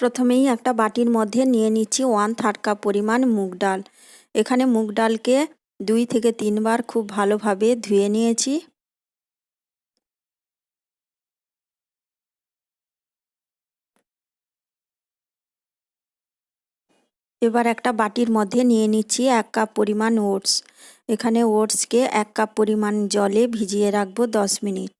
প্রথমেই একটা বাটির মধ্যে নিয়ে নিচ্ছি ওয়ান থার্ড কাপ পরিমাণ মুগ ডাল। এখানে মুগ ডালকে দুই থেকে তিনবার খুব ভালোভাবে ধুয়ে নিয়েছি। এবার একটা বাটির মধ্যে নিয়ে নিচ্ছি এক কাপ পরিমাণ ওটস। এখানে ওটসকে এক কাপ পরিমাণ জলে ভিজিয়ে রাখব দশ মিনিট।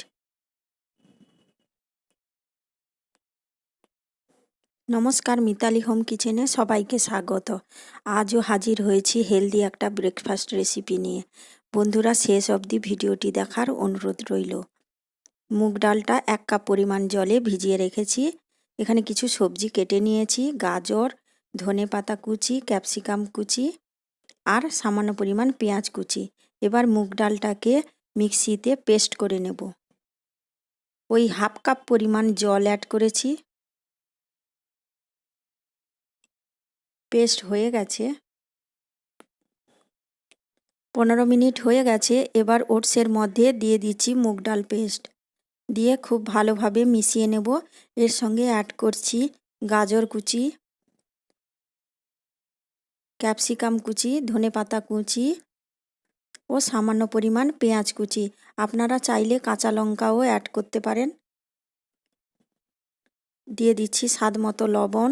নমস্কার মিতালি হোম কিচেনে সবাইকে স্বাগত। আজও হাজির হয়েছি হেলদি একটা ব্রেকফাস্ট রেসিপি নিয়ে। বন্ধুরা, শেষ অবধি ভিডিওটি দেখার অনুরোধ রইল। মুগ ডালটা এক কাপ পরিমাণ জলে ভিজিয়ে রেখেছি। এখানে কিছু সবজি কেটে নিয়েছি, গাজর, ধনে পাতা কুচি, ক্যাপসিকাম কুচি আর সামান্য পরিমাণ পেঁয়াজ কুচি। এবার মুগ ডালটাকে মিক্সিতে পেস্ট করে নেব। ওই হাফ কাপ পরিমাণ জল অ্যাড করেছি। পেস্ট হয়ে গেছে। পনেরো মিনিট হয়ে গেছে, এবার ওটসের মধ্যে দিয়ে দিচ্ছি মুগ ডাল পেস্ট। দিয়ে খুব ভালোভাবে মিশিয়ে নেব। এর সঙ্গে অ্যাড করছি গাজর কুচি ক্যাপসিকাম কুচি, ধনে পাতা কুচি ও সামান্য পরিমাণ পেঁয়াজ কুচি। আপনারা চাইলে কাঁচা লঙ্কাও অ্যাড করতে পারেন। দিয়ে দিচ্ছি স্বাদ মতো লবণ।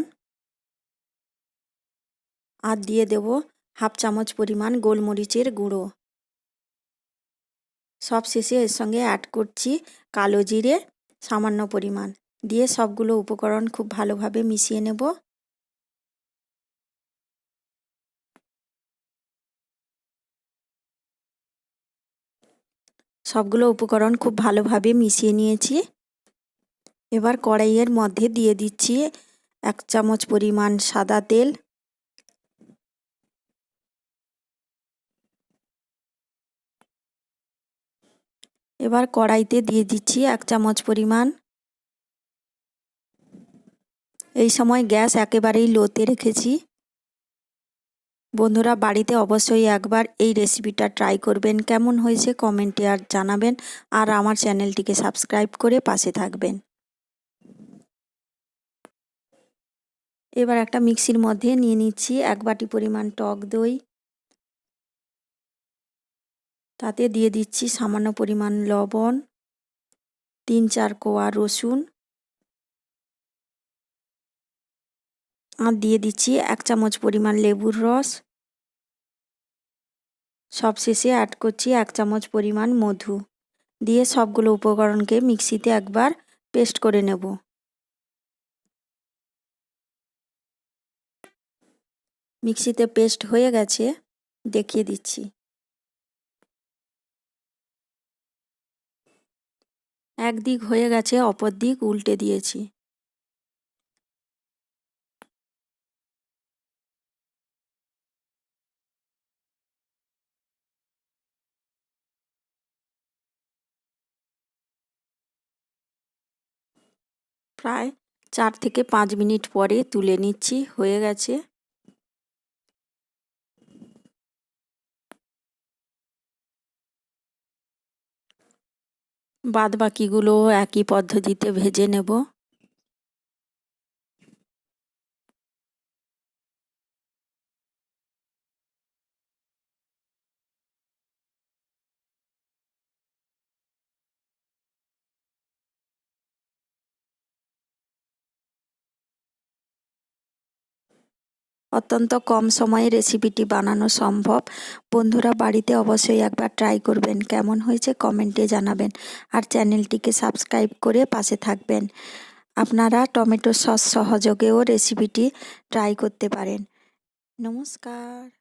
আর দিয়ে দেব হাফ চামচ পরিমাণ গোলমরিচের গুঁড়ো। সব শেষে এর সঙ্গে অ্যাড করছি কালো জিরে, সামান্য পরিমাণ। দিয়ে সবগুলো উপকরণ খুব ভালোভাবে মিশিয়ে নেব। সবগুলো উপকরণ খুব ভালোভাবে মিশিয়ে নিয়েছি। এবার কড়াইয়ের মধ্যে দিয়ে দিচ্ছি এক চামচ পরিমাণ সাদা তেল এবার কড়াইতে দিয়ে দিচ্ছি এক চামচ পরিমাণ। এই সময় গ্যাস একেবারেই লোতে রেখেছি। বন্ধুরা, বাড়িতে অবশ্যই একবার এই রেসিপিটা ট্রাই করবেন, কেমন হয়েছে কমেন্টে আর জানাবেন। আর আমার চ্যানেলটিকে সাবস্ক্রাইব করে পাশে থাকবেন। এবার একটা মিক্সির মধ্যে নিয়ে নিচ্ছি এক বাটি পরিমাণ টক দই। তাতে দিয়ে দিচ্ছি সামান্য পরিমাণ লবণ, তিন চার কোয়া রসুন। আর দিয়ে দিচ্ছি এক চামচ পরিমাণ লেবুর রস। সব শেষে অ্যাড করছি এক চামচ পরিমাণ মধু। দিয়ে সবগুলো উপকরণকে মিক্সিতে একবার পেস্ট করে নেব। মিক্সিতে পেস্ট হয়ে গেছে, দেখিয়ে দিচ্ছি। একদিক হয়ে গেছে, অপর দিক উল্টে দিয়েছি। প্রায় চার থেকে পাঁচ মিনিট পরে তুলে নিচ্ছি, হয়ে গেছে। বাদ বাকিগুলো একই পদ্ধতিতে ভেজে নেব। অত্যন্ত কম সময়ে রেসিপিটি বানানো সম্ভব। বন্ধুরা, বাড়িতে অবশ্যই একবার ট্রাই করবেন। কেমন হয়েছে কমেন্টে জানাবেন। আর চ্যানেলটিকে সাবস্ক্রাইব করে পাশে থাকবেন। আপনারা টমেটো সস সহযোগেও রেসিপিটি ট্রাই করতে পারেন। নমস্কার।